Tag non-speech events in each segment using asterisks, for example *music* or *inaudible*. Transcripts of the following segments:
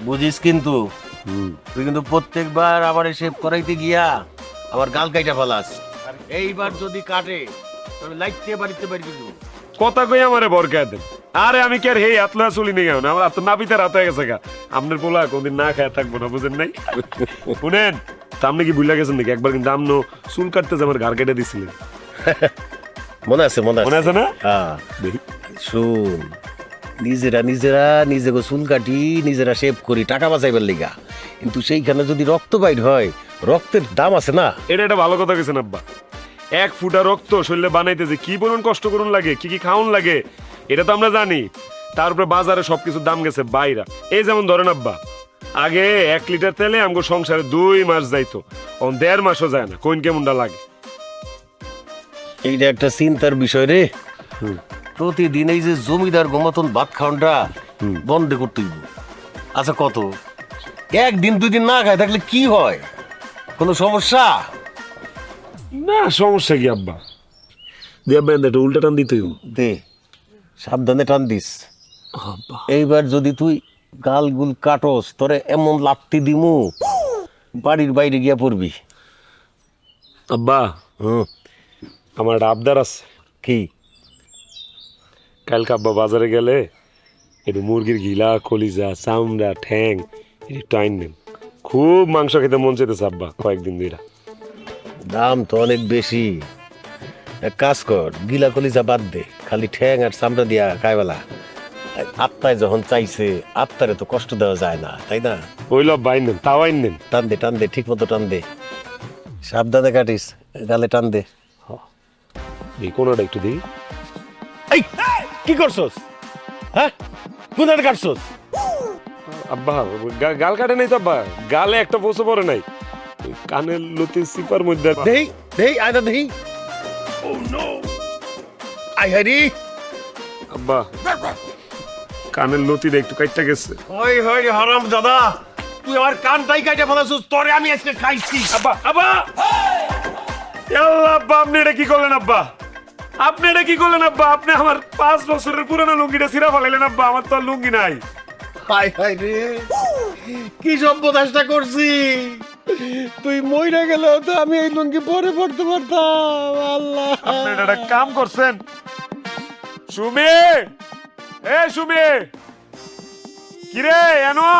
বুঝিস কিন্তু। তুই কিন্তু প্রত্যেকবার আবার শেভ করাইতে গিয়া আবার গাল কাইটা ফেলাস। আর এইবার যদি কাটে তবে লাইটতে বাড়িতে বাড়ি দিব কথা কই আমারে বরকা দেন? আরে আমি কি আর হেই আতলা চলি নি? কেন আমার তো নাপিতে রাত হয়ে গেছে গা। আপনার পোলা কোনদিন না খায় থাকব না বুঝেন নাই? *laughs* শুনেন আপনি কি ভুলে গেছেন নাকি? একবার কিন্তু আমনো চুল কাটতে যে আমার ঘর কেটে দিছিলেন। মনে আছে মনে মনে আছে আছে না? হ্যাঁ। দেখি। শুন নিজেরা নিজেরা নিজেকে চুল কাটি নিজেরা শেভ করি টাকা বাঁচাইবার লিগা। কিন্তু সেইখানে যদি রক্ত বাইর হয় রক্তের দাম আছে না? এটা একটা ভালো কথা গেছেন আব্বা। এক ফুটা রক্ত শরীরে বানাইতে যে কি পরিমাণ কষ্ট করুন লাগে কি কি খাওন লাগে এটা তো আমরা জানি। তারপরে বাজারে সবকিছুর দাম গেছে বাইরা। এই যেমন ধরেন আব্বা আগে এক লিটার তেলে আমগো সংসারে দুই মাস যাইতো এখন দেড় মাসও যায় না কোন কেমনটা লাগে? এইটা একটা চিন্তার বিষয় রে। প্রতিদিন এই যে জমিদার গমতন ভাত খাওয়ানটা বন্ধ করতে হইব। আচ্ছা কত? একদিন দুই দিন না খায় থাকলে কি হয়? কোনো সমস্যা? না সমস্যা কি আব্বা? দিয়ে আব্বা এটা উল্টা টান দিতে। দে সাবধানে টান দিস। এইবার যদি তুই গাল গুল কাটস তোরে এমন লাপতি দিমু বাড়ির বাইরে গিয়া পড়বি। আব্বা হুম। আমার একটা আবদার আছে। কি? কালকে আব্বা বাজারে গেলে একটু মুরগির গিলা কলিজা চামড়া ঠ্যাং একটু আইন নেন। খুব মাংস খেতে মন চাইতেছে আব্বা কয়েকদিন ধরে দাম তো অনেক বেশি। এক কাজ কর গিলা কলিজা বাদ দে খালি ঠ্যাং আর চামড়া দিয়া খাইবেলা। আত্মায় যখন চাইছে আত্মারে তো কষ্ট দেওয়া যায় না তাই না? ওইল আব্বা আইন নেন তাও আইন নেন। টান দে টান দে ঠিক মতো টান দে। সাবধানে কাটিস গালে টান দে। এই কোনোটা একটু দিই। এই! কি করছস? হ্যাঁ? কোথায় কাটছস? আব্বা গাল কাটে নাই তো আব্বা। গালে একটা পৌঁছে পড়ে নাই। কানের লতি সিপার মধ্যে দেই দেই আয়দা দেই ও নো আই হারি আব্বা কানের লতিটা একটু কাটটা গেছে। ওই হই হারাম দাদা তুই আমার কানটাই কাটে ফেলাছিস তোরে আমি আজকে খাইছি। আব্বা আব্বা! আল্লাহ আব্বা আপনি এটা কি করলেন আব্বা? আপনি এটা কি করলেন আব্বা? আপনি আমার পাঁচ বছরের পুরানো লুঙ্গিটা সিরা ফেলাইলেন আব্বা আমার তো আর লুঙ্গি নাই। হাই হাই রে। কি সভ্যতাসটা করছি? তুই মইরা গেলেও তো আমি এই লুঙ্গি পরে পড়তে পারতাম আল্লাহ। আপনি এটা একটা কাম করছেন। সুমি! এ সুমি! কিরে এনো?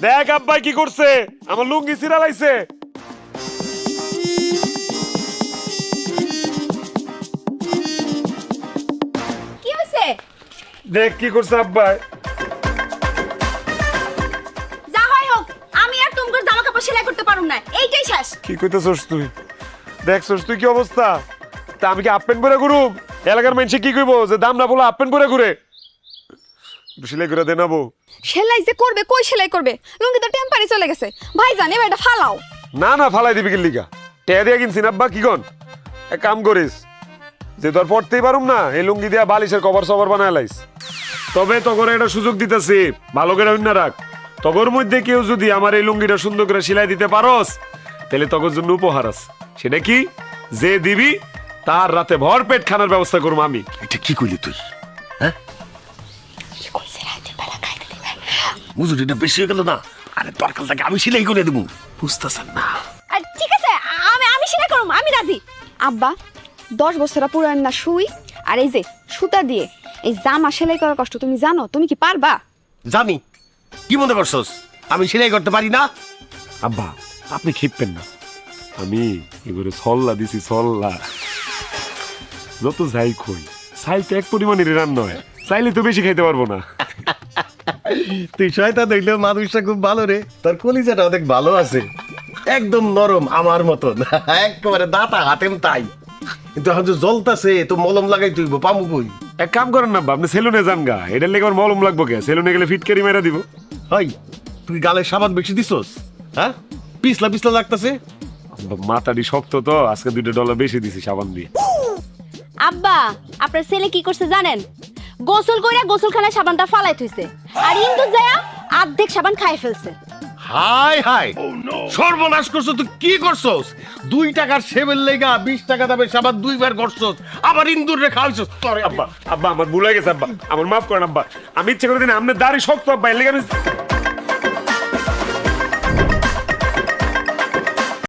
দেখ আব্বাই কি করছে আমার লুঙ্গি সিরা লাইছে দেখ কি করছে আব্বাই। যা হয় হোক আমি আর তোমার জামা কাপড় সেলাই করতে পারুম না। এইটাই শেষ। কি কইতেছস তুই? দেখছস তুই কি অবস্থা? তা আমি কি আপেন পরে এলাকার মানুষে কি কইব যে দাম না বলো আপেন পরে ঘুরে? সেলাই করে দেনাবো সেলাই যে করবে কই সেলাই করবে? লুঙ্গি তো টেম্পারি চলে গেছে। ভাই জানি এটা ফালাও। না না ফালাই দিবি কিল্লিকা টেয়া দিয়া কিনছি না আব্বা কি গন এক কাম করিস যে তোর পড়তেই পারুম না এই লুঙ্গি দিয়া বালিশের কভার সবার বানায় লাইস। তবে তখন একটা সুযোগ দিতেছি। ভালো করে অন্য রাখ। তগর মধ্যে কেউ যদি আমার এই লুঙ্গিটা সুন্দর করে সেলাই দিতে পারস তাহলে তগর জন্য উপহার আছে। সেটা কি? যে দিবি তার রাতে ভর পেট খানার ব্যবস্থা করব আমি। এটা কি কইলি তুই? হ্যাঁ? মজুরিটা বেশি হয়ে গেল না। আরে দরকার থাকে আমি সেলাই করে দেবো। বুঝতেছেন না। আর ঠিক আছে আমি আমি সেলাই করুম আমি রাজি। আব্বা দশ বছর পুরান না শুই আর এই যে সুতা দিয়ে এই জামা সেলাই করার কষ্ট তুমি জানো? তুমি কি পারবা? জানি কি মনে করছস? আমি সেলাই করতে পারি না? আব্বা আপনি খেপবেন না। আমি এবারে সল্লা দিছি সল্লা। যত যাই খই চাই তো এক পরিমাণের রান্না হয়। চাইলে তো বেশি খাইতে পারব না। তুই শয়তান দেখলেও মানুষটা খুব ভালো রে। তোর কলিজাটা অনেক ভালো আছে। একদম নরম আমার মতন। *laughs* একেবারে দাঁতা হাতেম তাই। কিন্তু এখন যে জ্বলতাছে তো মলম লাগাই তুই পামু কই? এক কাম করেন না আপনি সেলুনে যান গা। এটার লেগে আমার মলম লাগবো কে? সেলুনে গেলে ফিটকারি মেরা দিব। হাই তুই গালে সাবান বেশি দিছস হ্যাঁ? পিছলা পিছলা লাগতাছে। আব্বা, মাথাটি শক্ত তো আজকে দুইটা ডলার বেশি দিছি সাবান দিয়ে। আব্বা আপনার ছেলে কি করছে জানেন? গোসল কইরা গোসলখানায় সাবানটা ফালাই থইছে আর ইন্দু যায়া অর্ধেক সাবান খাই ফেলছে। হাই হাই। সর্বনাশ করছ তুই কি করছস? দুই টাকার সেবের লেগা বিশ টাকা দামের সাবান দুইবার করছস আবার ইন্দুর রে খাওয়াইছস। তোরে আব্বা আব্বা আমার ভুলে গেছে আব্বা। আমার মাফ করেন আব্বা। আমি ইচ্ছে করে দিন আপনার দাড়ি শক্ত আব্বা এর লেগে আমি